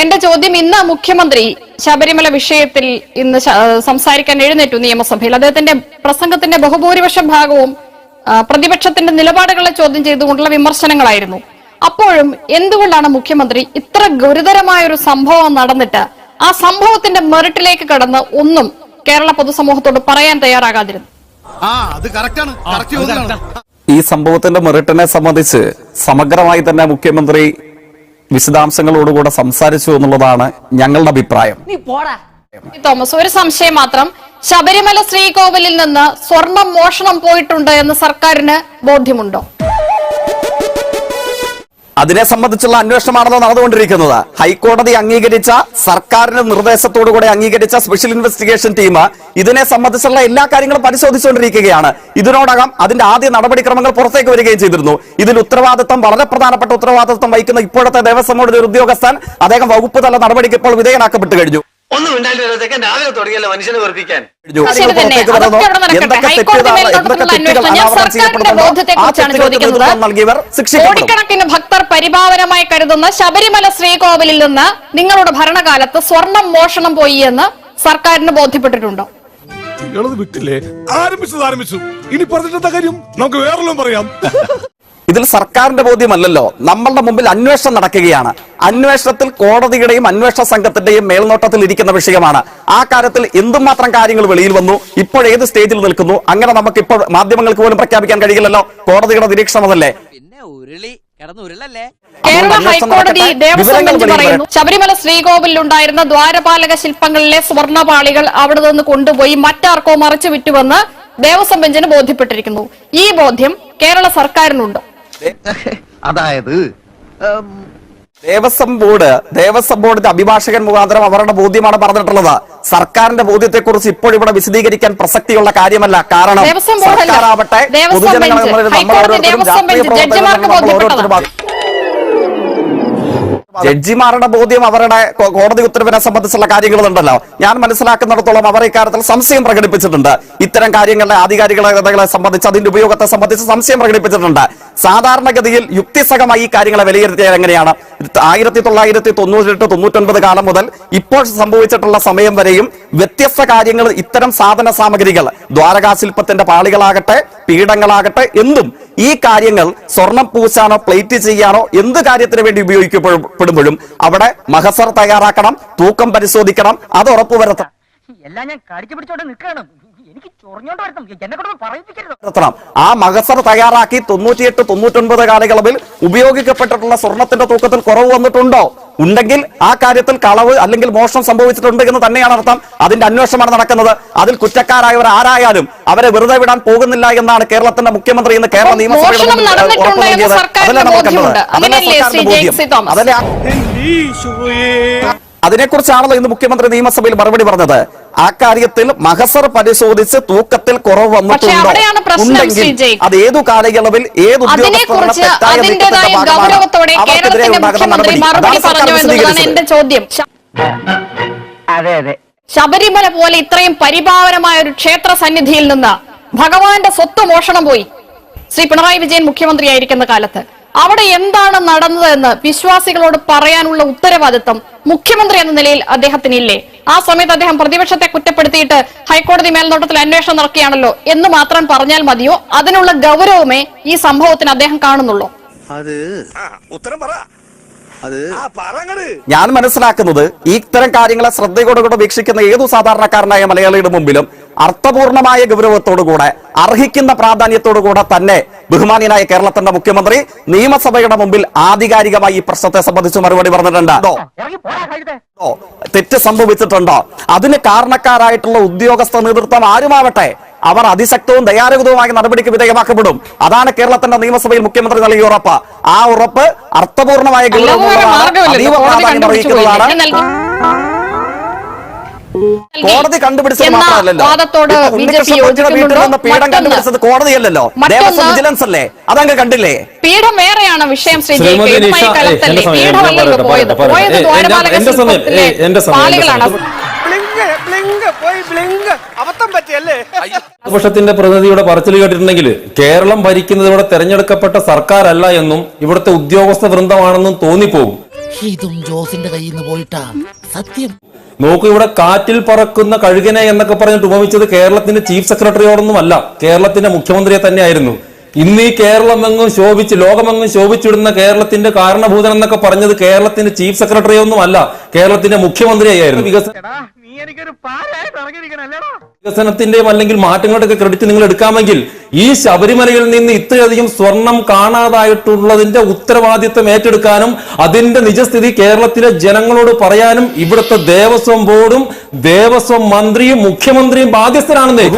എന്റെ ചോദ്യം ഇന്ന് മുഖ്യമന്ത്രി ശബരിമല വിഷയത്തിൽ ഇന്ന് സംസാരിക്കാൻ എഴുന്നേറ്റു നിയമസഭയിൽ. അദ്ദേഹത്തിന്റെ പ്രസംഗത്തിന്റെ ബഹുഭൂരിപക്ഷ ഭാഗവും പ്രതിപക്ഷത്തിന്റെ നിലപാടുകളെ ചോദ്യം ചെയ്തുകൊണ്ടുള്ള വിമർശനങ്ങളായിരുന്നു. അപ്പോഴും എന്തുകൊണ്ടാണ് മുഖ്യമന്ത്രി ഇത്ര ഗുരുതരമായ ഒരു സംഭവം നടന്നിട്ട് ആ സംഭവത്തിന്റെ മെറിറ്റിലേക്ക് കടന്ന് ഒന്നും കേരള പൊതുസമൂഹത്തോട് പറയാൻ തയ്യാറാകാതിരുന്നു ഈ സംഭവത്തിന്റെ മെറിറ്റിനെ സംബന്ധിച്ച് സമഗ്രമായി തന്നെ മുഖ്യമന്ത്രി വിശദാംശങ്ങളോടുകൂടെ സംസാരിച്ചു എന്നുള്ളതാണ് ഞങ്ങളുടെ അഭിപ്രായം. തോമസ് ഒരു സംശയം മാത്രം. ശബരിമല ശ്രീകോവിലിൽ നിന്ന് സ്വർണം മോഷണം പോയിട്ടുണ്ട് എന്ന് സർക്കാരിന് ബോധ്യമുണ്ടോ? അതിനെ സംബന്ധിച്ചുള്ള അന്വേഷണമാണല്ലോ നടന്നുകൊണ്ടിരിക്കുന്നത്. ഹൈക്കോടതി അംഗീകരിച്ച സർക്കാരിന്റെ നിർദ്ദേശത്തോടു കൂടി അംഗീകരിച്ച സ്പെഷ്യൽ ഇൻവെസ്റ്റിഗേഷൻ ടീം ഇതിനെ സംബന്ധിച്ചുള്ള എല്ലാ കാര്യങ്ങളും പരിശോധിച്ചുകൊണ്ടിരിക്കുകയാണ്. ഇതിനോടകം അതിന്റെ ആദ്യ നടപടിക്രമങ്ങൾ പുറത്തേക്ക് വരികയും ചെയ്തിരുന്നു. ഇതിൽ ഉത്തരവാദിത്തം വളരെ പ്രധാനപ്പെട്ട ഉത്തരവാദിത്വം വഹിക്കുന്ന ഇപ്പോഴത്തെ ദേവസ്വം ബോർഡിന്റെ ഉദ്യോഗസ്ഥൻ അദ്ദേഹം വകുപ്പ് തല നടപടിക്ക് ഇപ്പോൾ വിധേയനാക്കപ്പെട്ടു കഴിഞ്ഞു. ഒന്നും ഉണ്ടായിട്ടില്ല രാവിലെ തുടങ്ങിയല്ലോ മനുഷ്യനെ വെറുപ്പിക്കാൻ. കോടിക്കണക്കിന് ഭക്തർ പരിപാവനമായി കരുതുന്ന ശബരിമല ശ്രീകോവിലിൽ നിന്ന് നിങ്ങളുടെ ഭരണകാലത്ത് സ്വർണം മോഷണം പോയി എന്ന് സർക്കാരിന് ബോധ്യപ്പെട്ടിട്ടുണ്ടോ? വിട്ടില്ലേ? ആരംഭിച്ചത് ആരംഭിച്ചു. ഇനി പറഞ്ഞിട്ടെന്താ കാര്യം? നമുക്ക് വേറെല്ലാം പറയാം. ഇതിൽ സർക്കാരിന്റെ ബോധ്യമല്ലല്ലോ. നമ്മളുടെ മുമ്പിൽ അന്വേഷണം നടക്കുകയാണ്. അന്വേഷണത്തിൽ കോടതിയുടെയും അന്വേഷണ സംഘത്തിന്റെയും മേൽനോട്ടത്തിൽ ഇരിക്കുന്ന വിഷയമാണ്. ആ കാര്യത്തിൽ എന്തുമാത്രം കാര്യങ്ങൾ വെളിയിൽ വന്നു. ഇപ്പോൾ ഏത് സ്റ്റേജിൽ നിൽക്കുന്നു? അങ്ങനെ നമുക്ക് ഇപ്പോൾ മാധ്യമങ്ങൾക്ക് പോലും പ്രഖ്യാപിക്കാൻ കഴിയില്ലല്ലോ. കോടതിയുടെ നിരീക്ഷണമല്ലേ പിന്നെ ഉരുളി. കിടന്ന് ഉരുളല്ലേ കേരള ഹൈക്കോടതി. ദേവസ്വം ബെഞ്ച് പറയുന്നു ശബരിമല ശ്രീകോവിലിൽ ഉണ്ടായിരുന്ന ദ്വാരപാലക ശില്പങ്ങളിലെ സ്വർണപാളികൾ അവിടെ നിന്ന് കൊണ്ടുപോയി മറ്റാർക്കോ മറിച്ചു വിറ്റുവെന്ന് ദേവസ്വം ബെഞ്ചിന് ബോധ്യപ്പെട്ടിരിക്കുന്നു. ഈ ബോധ്യം കേരള സർക്കാരിനുണ്ട്? അതായത് ദേവസ്വം ബോർഡ് ദേവസ്വം ബോർഡിന്റെ അഭിഭാഷകൻ മുഖാന്തരം അവരുടെ ബോധ്യമാണ് പറഞ്ഞിട്ടുള്ളത്. സർക്കാരിന്റെ ബോധ്യത്തെക്കുറിച്ച് ഇപ്പോൾ ഇവിടെ വിശദീകരിക്കാൻ പ്രസക്തിയുള്ള കാര്യമല്ല. കാരണം. സർക്കാരാവട്ടെ പൊതുജനങ്ങൾ നമ്മൾ ഓരോരുത്തരും രാഷ്ട്രീയ പ്രവർത്തകരും നമ്മൾ ഓരോരുത്തരും ജഡ്ജിമാരുടെ ബോധ്യം അവരുടെ കോടതി ഉത്തരവിനെ സംബന്ധിച്ചുള്ള കാര്യങ്ങളുണ്ടല്ലോ. ഞാൻ മനസ്സിലാക്കുന്നിടത്തോളം അവർ ഇക്കാര്യത്തിൽ സംശയം പ്രകടിപ്പിച്ചിട്ടുണ്ട്. ഇത്തരം കാര്യങ്ങളുടെ ആധികാരികതകളെ സംബന്ധിച്ച് അതിന്റെ ഉപയോഗത്തെ സംബന്ധിച്ച് സംശയം പ്രകടിപ്പിച്ചിട്ടുണ്ട്. സാധാരണഗതിയിൽ യുക്തിസഹമായി ഈ കാര്യങ്ങളെ വിലയിരുത്തിയാൽ എങ്ങനെയാണ്? ആയിരത്തി തൊള്ളായിരത്തി തൊണ്ണൂറ്റെട്ട് തൊണ്ണൂറ്റൊൻപത് കാലം മുതൽ ഇപ്പോൾ സംഭവിച്ചിട്ടുള്ള സമയം വരെയും വ്യത്യസ്ത കാര്യങ്ങൾ ഇത്തരം സാധന സാമഗ്രികൾ ദ്വാരകാശില്പത്തിന്റെ പാളികളാകട്ടെ പീഠങ്ങളാകട്ടെ എന്തും ഈ കാര്യങ്ങൾ സ്വർണം പൂശാനോ പ്ലേറ്റ് ചെയ്യാനോ എന്ത് കാര്യത്തിന് വേണ്ടി ഉപയോഗിക്കപ്പെടുമ്പോഴും അവിടെ മഹസർ തയ്യാറാക്കണം തൂക്കം പരിശോധിക്കണം അത് ഉറപ്പുവരുത്തണം എല്ലാം ഞാൻ കടിച്ചു പിടിച്ചോണ്ട് നിൽക്കണം ആ മഹസർ തയ്യാറാക്കി തൊണ്ണൂറ്റിയെട്ട് തൊണ്ണൂറ്റൊൻപത് കാലയളവിൽ ഉപയോഗിക്കപ്പെട്ടിട്ടുള്ള സ്വർണത്തിന്റെ തൂക്കത്തിൽ കുറവ് വന്നിട്ടുണ്ടോ? ഉണ്ടെങ്കിൽ ആ കാര്യത്തിൽ കളവ് അല്ലെങ്കിൽ മോഷണം സംഭവിച്ചിട്ടുണ്ട് എന്ന് തന്നെയാണ് അർത്ഥം. അതിന്റെ അന്വേഷണമാണ് നടക്കുന്നത്. അതിൽ കുറ്റക്കാരായവർ ആരായാലും അവരെ വെറുതെ വിടാൻ പോകുന്നില്ല എന്നാണ് കേരളത്തിന്റെ മുഖ്യമന്ത്രി ഇന്ന് കേരള നിയമസഭയിൽ നിയമസഭയുടെ നടന്നിട്ടുണ്ട് ഉറപ്പ് നൽകിയത്. അതല്ലേ നമ്മൾ കണ്ടത്? അതല്ലേ സർക്കാരിന്റെ ശ്രീ ബോധ്യം? അതല്ലേ അതിനെക്കുറിച്ചാണല്ലോ ഇന്ന് മുഖ്യമന്ത്രി നിയമസഭയിൽ മറുപടി പറഞ്ഞത്. ആ കാര്യത്തിൽ മഹസർ പരിശോധിച്ച് തൂക്കത്തിൽ കുറവ് വന്നിട്ടുണ്ടോ. ഉണ്ടെങ്കിൽ അത് ഏതു കാലയളവിൽ ഏത് ശബരിമല പോലെ ഇത്രയും പരിഭാവനമായ ഒരു ക്ഷേത്ര സന്നിധിയിൽ നിന്ന് ഭഗവാന്റെ സ്വത്ത് മോഷണം പോയി. ശ്രീ പിണറായി വിജയൻ മുഖ്യമന്ത്രിയായിരിക്കുന്ന കാലത്ത്. അവിടെ എന്താണ് നടന്നതെന്ന് വിശ്വാസികളോട് പറയാനുള്ള ഉത്തരവാദിത്വം മുഖ്യമന്ത്രി എന്ന നിലയിൽ അദ്ദേഹത്തിനില്ലേ? ആ സമയത്ത് അദ്ദേഹം പ്രതിപക്ഷത്തെ കുറ്റപ്പെടുത്തിയിട്ട് ഹൈക്കോടതി മേൽനോട്ടത്തിൽ അന്വേഷണം നടക്കുകയാണല്ലോ എന്ന് മാത്രം പറഞ്ഞാൽ മതിയോ? അതിനുള്ള ഗൗരവമേ ഈ സംഭവത്തിന് അദ്ദേഹം കാണുന്നുള്ളൂ. അത് ഉത്തരം പറ. അത് ആ പറങ്ങട്. ഞാൻ മനസ്സിലാക്കുന്നത് ഇത്തരം കാര്യങ്ങളെ ശ്രദ്ധയോടുകൂടെ വീക്ഷിക്കുന്ന ഏതു സാധാരണക്കാരനായ മലയാളിയുടെ മുമ്പിലും അർത്ഥപൂർണമായ ഗൗരവത്തോടുകൂടെ അർഹിക്കുന്ന പ്രാധാന്യത്തോടുകൂടെ തന്നെ ബഹുമാനിയനായ കേരളത്തിന്റെ മുഖ്യമന്ത്രി നിയമസഭയുടെ മുമ്പിൽ ആധികാരികമായി ഈ പ്രശ്നത്തെ സംബന്ധിച്ച് മറുപടി പറഞ്ഞിട്ടുണ്ട്? തെറ്റ് സംഭവിച്ചിട്ടുണ്ടോ? അതിന് കാരണക്കാരായിട്ടുള്ള ഉദ്യോഗസ്ഥ നേതൃത്വം ആരുമാവട്ടെ? അവർ അതിശക്തവും ദയാരഹിതവുമായ നടപടിക്ക് വിധേയമാക്കപ്പെടും. അതാണ് കേരളത്തിന്റെ നിയമസഭയിൽ മുഖ്യമന്ത്രി നൽകിയ ഉറപ്പ്. ആ ഉറപ്പ് അർത്ഥപൂർണമായ ഗൗരവമുള്ളതാണ്. അതീവ പ്രാധാന്യം കണ്ടുപിടിച്ചു കോടതി കണ്ടുപിടിച്ചത് മാത്രമല്ലല്ലോ. ഉണ്ണികൃഷ്ണൻ വീട്ടിൽ യോജിക്കുന്നുണ്ടോ പീഠം കണ്ടുപിടിച്ചത് കോടതിയല്ലല്ലോ. ദേവസ്വം വിജിലൻസ് അല്ലേ? അതങ്ങ് കണ്ടില്ലേ? പീഠം വേറെയാണ് വിഷയം ശ്രീ പ്രതിപക്ഷത്തിന്റെ പ്രതിനിധിയുടെ പറച്ചിൽ കേട്ടിട്ടുണ്ടെങ്കിൽ കേരളം ഭരിക്കുന്നത് ഇവിടെ തെരഞ്ഞെടുക്കപ്പെട്ട സർക്കാരല്ല എന്നും ഇവിടുത്തെ ഉദ്യോഗസ്ഥ വൃന്ദമാണെന്നും തോന്നിപ്പോകും. ഇതും ജോസിന്റെ കയ്യിൽ നിന്ന് പോയിട്ടാ. സത്യം. നോക്കൂ ഇവിടെ കാറ്റിൽ പറക്കുന്ന കഴുകനെ എന്നൊക്കെ പറഞ്ഞിട്ട് ഉപമിച്ചത് കേരളത്തിന്റെ ചീഫ് സെക്രട്ടറിയോടൊന്നും അല്ല കേരളത്തിന്റെ മുഖ്യമന്ത്രിയെ തന്നെയായിരുന്നു. ഇന്ന് ഈ കേരളമെങ്ങും ശോഭിച്ച് ലോകമെങ്ങും ശോഭിച്ചിടുന്ന കേരളത്തിന്റെ കാരണഭൂതൻ എന്നൊക്കെ പറഞ്ഞത് കേരളത്തിന്റെ ചീഫ് സെക്രട്ടറിയൊന്നും അല്ല കേരളത്തിന്റെ മുഖ്യമന്ത്രിയായിരുന്നു. വികസന എനിക്കൊരു പാലായിട്ട് ഇറങ്ങിയിരിക്കണല്ലേടാ വികസനത്തിന്റെയും അല്ലെങ്കിൽ മാറ്റങ്ങളുടെയൊക്കെ ക്രെഡിറ്റ് നിങ്ങൾ എടുക്കാമെങ്കിൽ ഈ ശബരിമലയിൽ നിന്ന് ഇത്രയധികം സ്വർണം കാണാതായിട്ടുള്ളതിന്റെ ഉത്തരവാദിത്വം ഏറ്റെടുക്കാനും അതിന്റെ നിജസ്ഥിതി കേരളത്തിലെ ജനങ്ങളോട് പറയാനും ഇവിടുത്തെ ദേവസ്വം ബോർഡും ദേവസ്വം മന്ത്രിയും മുഖ്യമന്ത്രിയും ബാധ്യസ്ഥരാണെന്നേ.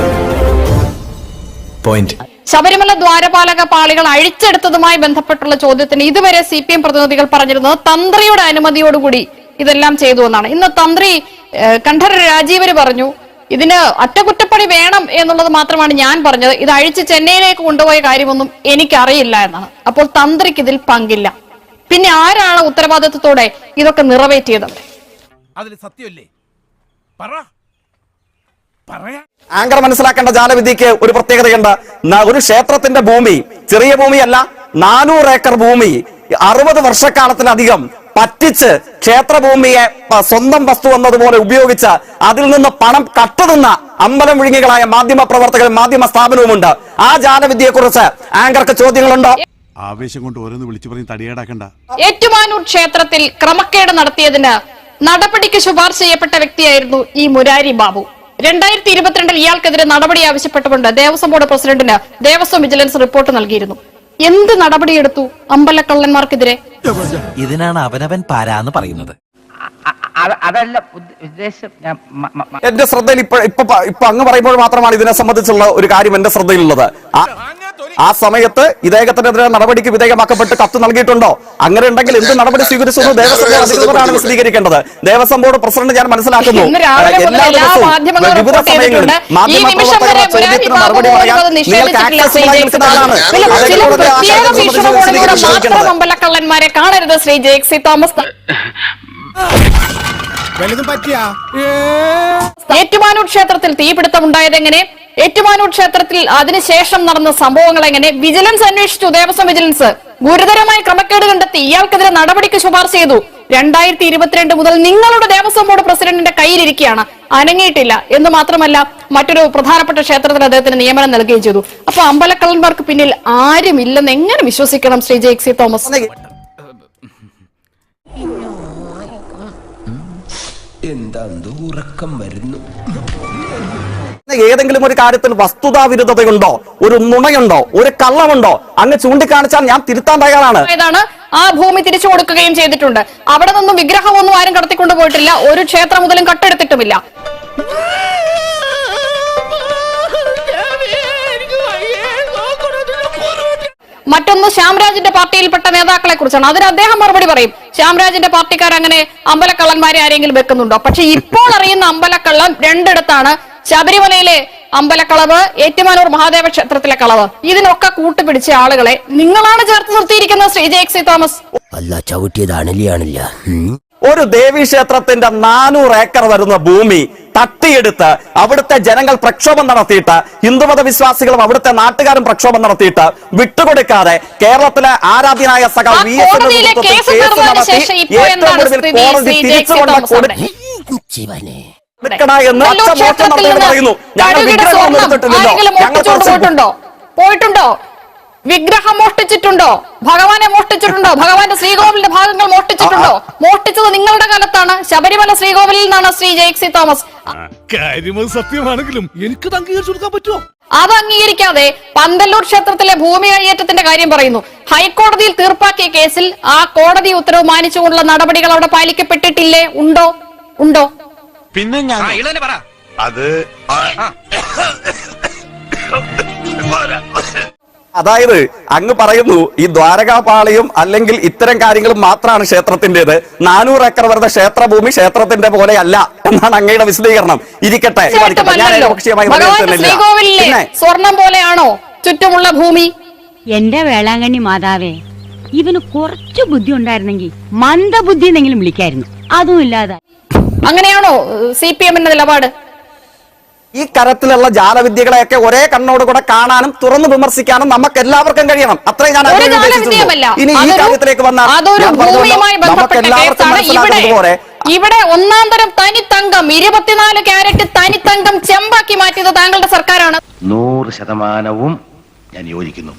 ശബരിമല ദ്വാരപാലക പാളികൾ അഴിച്ചെടുത്തതുമായി ബന്ധപ്പെട്ടുള്ള ചോദ്യത്തിന് ഇതുവരെ സി പി എം പ്രതിനിധികൾ പറഞ്ഞിരുന്നത് തന്ത്രിയുടെ അനുമതിയോടുകൂടി ഇതെല്ലാം ചെയ്തു എന്നാണ്. ഇന്ന് തന്ത്രി കണ്ഠര രാജീവര് പറഞ്ഞു ഇതിന് അറ്റകുറ്റപ്പണി വേണം എന്നുള്ളത് മാത്രമാണ് ഞാൻ പറഞ്ഞത്. ഇത് അഴിച്ച് ചെന്നൈയിലേക്ക് കൊണ്ടുപോയ കാര്യമൊന്നും എനിക്കറിയില്ല എന്നാണ്. അപ്പോൾ തന്ത്രിക്ക് ഇതിൽ പങ്കില്ല. പിന്നെ ആരാണ് ഉത്തരവാദിത്വത്തോടെ ഇതൊക്കെ നിറവേറ്റിയത്? അതിൽ സത്യമല്ലേ? പറ. പറയാ. ആങ്കർ മനസ്സിലാക്കേണ്ട ജാലവിധിക്ക് ഒരു പ്രത്യേകതയുണ്ട്. ഒരു ക്ഷേത്രത്തിന്റെ ഭൂമി ചെറിയ ഭൂമിയല്ല നാനൂറ് ഏക്കർ ഭൂമി അറുപത് വർഷക്കാലത്തിലധികം പറ്റിച്ച് ക്ഷേത്രഭൂമിയെ സ്വന്തം വസ്തു എന്നതുപോലെ ഉപയോഗിച്ച് അതിൽ നിന്ന് പണം കട്ടതുന്ന അമ്പലം വിഴുങ്ങികളായ മാധ്യമ പ്രവർത്തകരും മാധ്യമ സ്ഥാപനവുമുണ്ട്. ആ ജാലവിദ്യയെ കുറിച്ച് ആങ്കർക്ക് ചോദ്യങ്ങളുണ്ടോ? ആവേശം കൊണ്ട് ഓരോന്ന് വിളിച്ചു പറഞ്ഞ് തടിയേടാക്കണ്ട. ഏറ്റുമാനൂർ ക്ഷേത്രത്തിൽ ക്രമക്കേട് നടത്തിയതിന് നടപടിക്ക് ശുപാർശ ചെയ്യപ്പെട്ട വ്യക്തിയായിരുന്നു ഈ മുരാരി ബാബു. രണ്ടായിരത്തി ഇരുപത്തിരണ്ടിൽ ഇയാൾക്കെതിരെ നടപടി ആവശ്യപ്പെട്ടുകൊണ്ട് ദേവസ്വം ബോർഡ് പ്രസിഡന്റിന് ദേവസ്വം വിജിലൻസ് റിപ്പോർട്ട് നൽകിയിരുന്നു. എന്ത് നടപടിയെടുത്തു അമ്പലക്കള്ളന്മാർക്കെതിരെ? ഇതിനാണ് അവനവൻ പാരാന്ന് പറയുന്നത്. അതല്ല ഉദ്ദ- ഉദ്ദേശം ഞാൻ എന്റെ ശ്രദ്ധയിൽ ഇപ്പൊ ഇപ്പൊ ഇപ്പൊ അങ്ങ് പറയുമ്പോൾ മാത്രമാണ് ഇതിനെ സംബന്ധിച്ചുള്ള ഒരു കാര്യം എന്റെ ശ്രദ്ധയിലുള്ളത്. ആ- ആ സമയത്ത് ഇദ്ദേഹത്തിനെതിരെ നടപടിക്ക് വിധേയമാക്കപ്പെട്ട് കത്ത് നൽകിയിട്ടുണ്ടോ? അങ്ങനെ ഉണ്ടെങ്കിൽ എന്ത് നടപടി സ്വീകരിച്ചു ദേവസ്വം സ്വീകരിക്കേണ്ടത് അധികൃതരാണ് വിശദീകരിക്കേണ്ടത് ദേവസ്വം ബോർഡ് പ്രസിഡന്റ് ഞാൻ മനസ്സിലാക്കുന്നു. എല്ലാ ദിവസവും വിവിധ റിപ്പോർട്ട് സമയങ്ങളിൽ മാധ്യമ പ്രവർത്തകരുടെ ചോദ്യത്തിന് മറുപടി പറയാൻ നിങ്ങൾക്ക് ആക്സസ് നിൽക്കുന്ന ആളാണ് കാണരുത് ശ്രീ തോമസ് വലുതും പറ്റിയാ? ഏറ്റുമാനൂർ ക്ഷേത്രത്തിൽ തീപിടുത്തം ഉണ്ടായത് എങ്ങനെ ഏറ്റുമാനൂർ ക്ഷേത്രത്തിൽ അതിനുശേഷം നടന്ന സംഭവങ്ങൾ എങ്ങനെ? വിജിലൻസ് അന്വേഷിച്ചു. ദേവസ്വം വിജിലൻസ് ഗുരുതരമായ ക്രമക്കേട് കണ്ടെത്തി. ഇയാൾക്കെതിരെ നടപടിക്ക് ശുപാർശ ചെയ്തു. രണ്ടായിരത്തി ഇരുപത്തിരണ്ട് മുതൽ നിങ്ങളുടെ ദേവസ്വം ബോർഡ് പ്രസിഡന്റിന്റെ കയ്യിലിരിക്കുകയാണ്. അനങ്ങിയിട്ടില്ല. എന്ന് മാത്രമല്ല മറ്റൊരു പ്രധാനപ്പെട്ട ക്ഷേത്രത്തിൽ അദ്ദേഹത്തിന് നിയമനം നൽകുകയും ചെയ്തു. അപ്പൊ അമ്പലക്കള്ളന്മാർക്ക് പിന്നിൽ ആരുമില്ലെന്ന് എങ്ങനെ വിശ്വസിക്കണം ശ്രീ ജെക്സി തോമസ്? എന്താ ഉറക്കം വരുന്നു? ഏതെങ്കിലും ഒരു കാര്യത്തിൽ വസ്തുതാ വിരുദ്ധതയുണ്ടോ ഒരു നുണയുണ്ടോ? ഒരു കള്ളമുണ്ടോ? അങ്ങ് ചൂണ്ടിക്കാണിച്ചാൽ ഞാൻ തിരുത്താൻ തയ്യാറാണ്. ആ ഭൂമി തിരിച്ചു കൊടുക്കുകയും ചെയ്തിട്ടുണ്ട്. അവിടെ നിന്നും വിഗ്രഹമൊന്നും ആരും കടത്തിക്കൊണ്ടു പോയിട്ടില്ല. ഒരു ക്ഷേത്രം മുതലും കട്ടെടുത്തിട്ടുമില്ല. മറ്റൊന്ന് ശ്യാംരാജിന്റെ പാർട്ടിയിൽപ്പെട്ട നേതാക്കളെ കുറിച്ചാണ് അതിന് അദ്ദേഹം മറുപടി പറയും. ശ്യാംരാജിന്റെ പാർട്ടിക്കാർ അങ്ങനെ അമ്പലക്കള്ളന്മാരെ ആരെങ്കിലും വെക്കുന്നുണ്ടോ? പക്ഷെ ഇപ്പോൾ അറിയുന്ന അമ്പലക്കള്ളം രണ്ടിടത്താണ് ശബരിമലയിലെ അമ്പലക്കളവ് ഏറ്റുമാനൂർ മഹാദേവ ക്ഷേത്രത്തിലെ കളവ്. ഇതിനൊക്കെ കൂട്ടുപിടിച്ച ആളുകളെ നിങ്ങളാണ് ചേർത്ത് നിർത്തിയിരിക്കുന്നത് ശ്രീ ജെക്സി തോമസ്. അല്ല ചവിട്ടിയത് അണലിയാണില്ല ഒരു ദേവീക്ഷേത്രത്തിന്റെ നാനൂറ് ഏക്കർ വരുന്ന ഭൂമി തട്ടിയെടുത്ത് അവിടുത്തെ ജനങ്ങൾ പ്രക്ഷോഭം നടത്തിയിട്ട് ഹിന്ദുമത വിശ്വാസികളും അവിടുത്തെ നാട്ടുകാരും പ്രക്ഷോഭം നടത്തിയിട്ട് വിട്ടുകൊടുക്കാതെ കേരളത്തിലെ ആരാധ്യനായ സഖ വി എസ് നടത്തി ഏറ്റവും ശേഷം ഇപ്പോൾ എന്താണ് പോയിട്ടുണ്ടോ? പോയിട്ടുണ്ടോ? വിഗ്രഹം മോഷ്ടിച്ചിട്ടുണ്ടോ? ഭഗവാനെ മോഷ്ടിച്ചിട്ടുണ്ടോ? ഭഗവാന്റെ ശ്രീകോവിലിന്റെ ഭാഗങ്ങൾ മോഷ്ടിച്ചിട്ടുണ്ടോ? മോഷ്ടിച്ചത് നിങ്ങളുടെ കാലത്താണ്. ശബരിമല ശ്രീകോവിലിൽ നിന്നാണ് ശ്രീ ജെയ്ക്സി തോമസ്. സത്യമാണെങ്കിലും എനിക്ക് അംഗീകരിച്ചു കൊടുക്കാൻ പറ്റുമോ? അത് അംഗീകരിക്കാതെ പന്തല്ലൂർ ക്ഷേത്രത്തിലെ ഭൂമി കൈയേറ്റത്തിന്റെ കാര്യം പറയുന്നു. ഹൈക്കോടതിയിൽ തീർപ്പാക്കിയ കേസിൽ ആ കോടതി ഉത്തരവ് മാനിച്ചുകൊണ്ടുള്ള നടപടികൾ അവിടെ പാലിക്കപ്പെട്ടിട്ടില്ലേ? ഉണ്ടോ? ഉണ്ടോ? പിന്നെ ഞാൻ പറ. അത് അതായത് അങ്ങ് പറയുന്നു ഈ ദ്വാരകാപാളിയും അല്ലെങ്കിൽ ഇത്തരം കാര്യങ്ങളും മാത്രമാണ് ക്ഷേത്രത്തിന്റേത് നാനൂറ് ഏക്കർ വരുന്ന ക്ഷേത്രഭൂമി ക്ഷേത്രത്തിന്റെ പോലെയല്ല എന്നാണ് അങ്ങയുടെ വിശദീകരണം. ഇരിക്കട്ടെ സ്വർണം പോലെയാണോ ചുറ്റുമുള്ള ഭൂമി? എന്റെ വേളാങ്കണ്ണി മാതാവേ ഇവന് കുറച്ചു ബുദ്ധി ഉണ്ടായിരുന്നെങ്കിൽ മന്ദബുദ്ധി എന്നെങ്കിലും വിളിക്കായിരുന്നു. അതും ഇല്ലാതെ അങ്ങനെയാണോ? സി പി എമ്മിന്റെ നിലപാട്? ഈ കരത്തിലുള്ള ജാലവിദ്യകളെയൊക്കെ ഒരേ കണ്ണോട് കൂടെ കാണാനും തുറന്നു വിമർശിക്കാനും നമുക്ക് എല്ലാവർക്കും കഴിയണം. അത്രയും ഞാൻ ഒരു ജാലവിദ്യമല്ല ഉദ്ദേശിച്ചുള്ളൂ. ഇനി ഈ കാര്യത്തിലേക്ക് വന്നാൽ നമുക്ക് എല്ലാവർക്കും ഇവിടെ പോലെ ഇവിടെ ഒന്നാം തരം തനിത്തങ്കം ഇരുപത്തിനാല് ക്യാരറ്റ് തനിത്തങ്കം ചെമ്പാക്കി മാറ്റിയത് താങ്കളുടെ സർക്കാരാണ്. നൂറ് ശതമാനവും ഞാൻ യോജിക്കുന്നു.